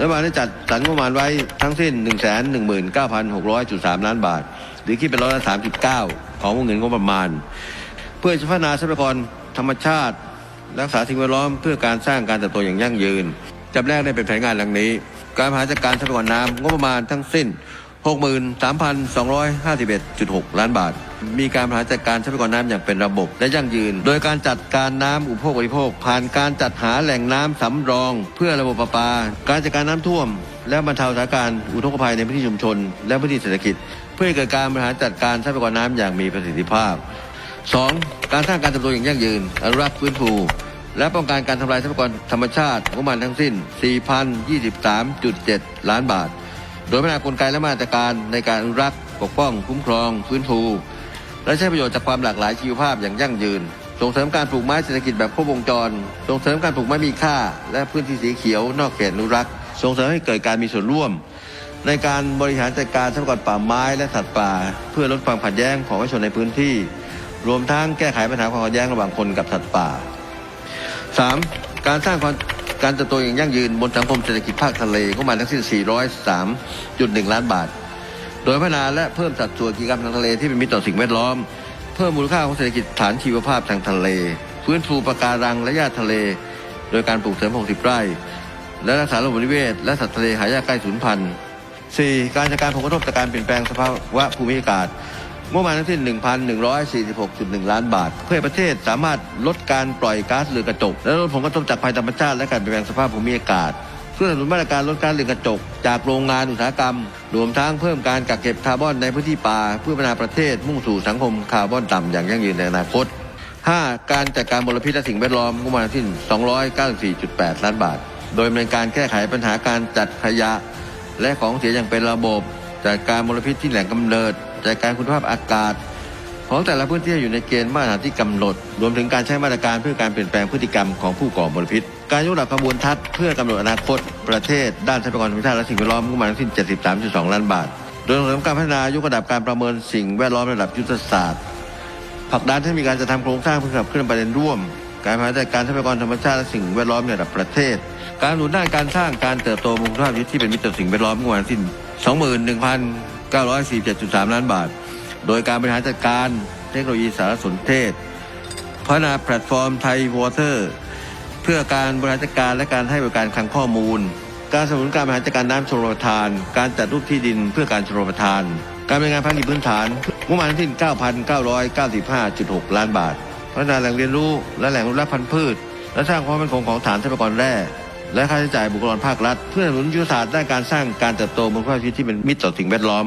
รัฐบาลได้จัดสรรงบประมาณไว้ทั้งสิ้น 1 1 9 6 0 0 3 ล้านบาท หรือคิดเป็นร้อยละ3.9 ของวงเงินงบประมาณ เพื่อพัฒนาทรัพยากรธรรมชาติ รักษาสิ่งแวดล้อมเพื่อการสร้างการเติบโตอย่างยั่งยืนจำแรกได้เป็นแผนงานดังนี้ การบริหารจัดการทรัพยากรน้ำงบประมาณทั้งสิ้น 63,251.6 ล้านบาท มีการบริหารจัดการทรัพยากรน้ำอย่างเป็นระบบและยั่งยืน โดยการจัดการน้ำอุปโภคบริโภค ผ่านการจัดหาแหล่งน้ำสำรอง เพื่อระบบประปา การจัดการน้ำท่วม และบรรเทาสถานการณ์อุทกภัยในพื้นที่ชุมชน และพื้นที่เศรษฐกิจ เพื่อเกิดการบริหารจัดการทรัพยากรน้ำอย่างมีประสิทธิภาพ 2. การสร้างการเติบโตอย่างยั่งยืนอนุรักษ์ฟื้นฟูและป้องกันการทำลายทรัพยากรธรรมชาติงบประมาณทั้งสิ้น 4,023.7 ล้านบาท โดยพัฒนากลไกและมาตรการในการอนุรักษ์ ปกป้อง คุ้มครอง ฟื้นฟู และใช้ประโยชน์จากความหลากหลายชีวภาพอย่างยั่งยืน ส่งเสริมการปลูกไม้เศรษฐกิจแบบครบวงจร ส่งเสริมการปลูกไม้มีค่า และพื้นที่สีเขียวนอกเขตอนุรักษ์ ส่งเสริมให้เกิดการมีส่วนร่วม ในการบริหารจัดการทรัพยากรป่าไม้และสัตว์ป่า เพื่อลดความขัดแย้งของประชาชนในพื้นที่ รวมทั้งแก้ไขปัญหาความขัดแย้งระหว่างคนกับสัตว์ป่า 3. การสร้างความการเติบโตอย่างยั่งยืนบนสังคมเศรษฐกิจภาคทะเลก็มาทั้งสิ้น 403.1 ล้านบาท โดยพัฒนาและเพิ่มสัดส่วนกิจกรรมทางทะเลที่เป็นมิตรต่อสิ่งแวดล้อม เพิ่มมูลค่าของเศรษฐกิจฐานชีวภาพทางทะเลฟื้นฟูปะการังและหญ้าทะเล โดยการปลูกเสริม 60 ไร่ และรักษาระบบนิเวศ และสัตว์ทะเลหายากใกล้สูญพันธุ์ 4. การจัดการผลกระทบจากการเปลี่ยนแปลงสภาวะภูมิอากาศงบประมาณทั้งสิ้น 1,146.1 ล้านบาท เพื่อประเทศสามารถลดการปล่อยก๊าซเรือนกระจก และลดผลกระทบจากภัยธรรมชาติและการเปลี่ยนแปลงสภาพภูมิอากาศ พื่อสนับสนุนมาตรการลดกาซเรือนกระจก จากโรงงานอุตสาหกรรม รวมทั้งเพิ่มการกักเก็บคาร์บอนในพื้นที่ป่าเพื่อพัฒนาประเทศมุ่งสู่สังคมคาร์บอนต่ำอย่างยั่งยืนในอนาคต 5. การจัดการมลพิษและสิ่งแวดล้อมงบประมาณทั้งสิ้น294.8 ล้านบาท โดยดำเนินการแก้ไขปัญหาการจัดขยะ และของเสียอย่างเป็นระบบ จัดการมลพิษที่แหล่งกำเนิด จัดการคุณภาพอากาศ ของแต่ละพื้นที่อยู่ในเกณฑ์มาตรฐานที่กำหนด รวมถึงการใช้มาตรการเพื่อการเปลี่ยนแปลงพฤติกรรมของผู้ก่อมลพิษ การยกระดับขบวนทัศน์เพื่อกำหนดอนาคต ประเทศ ด้านทรัพยากรธรรมชาติและสิ่งแวดล้อมงบประมาณทั้งสิ้น 73.2 ล้านบาท โดยส่งเสริมการพัฒนายกระดับการประเมินสิ่งแวดล้อมระดับยุทธศาสตร์ผลักดันให้มีการจัดทำโครงสร้างเพื่อขับเคลื่อนประเด็นร่วม การพัฒนาดการทรัพยากรธรรมชาติและสิ่งแวดล้อมในระดับประเทศ การหนุนด้านการสร้างการเติบโตมูลค่าชีวิตที่เป็นมิตรต่อสิ่งแวดล้อมงบประมาณทั้งสิ้น21,947.3 ล้านบาท โดยการบริหารจัดการเทคโนโลยีสารสนเทศ พัฒนาแพลตฟอร์มไทยวอเตอร์เพื่อการบริหารจัดการและการให้บริการคลังข้อมูล การสนับสนุนการบริหารจัดการน้ำชลประทาน การจัดรูปที่ดินเพื่อการชลประทาน การบริการพัฒนาพื้นฐานงบประมาณทั้งสิ้น9,995.6 ล้านบาท พัฒนาแหล่งเรียนรู้และแหล่งอนุรักษ์พันธุ์พืช และสร้างความมั่นคงของฐานทรัพยากรแร่และค่าใช้จ่ายบุคลากรภาครัฐ เพื่อสนับสนุนยุทธศาสตร์ด้านการสร้างการเติบโตบนความคิดที่เป็นมิตรต่อสิ่งแวดล้อม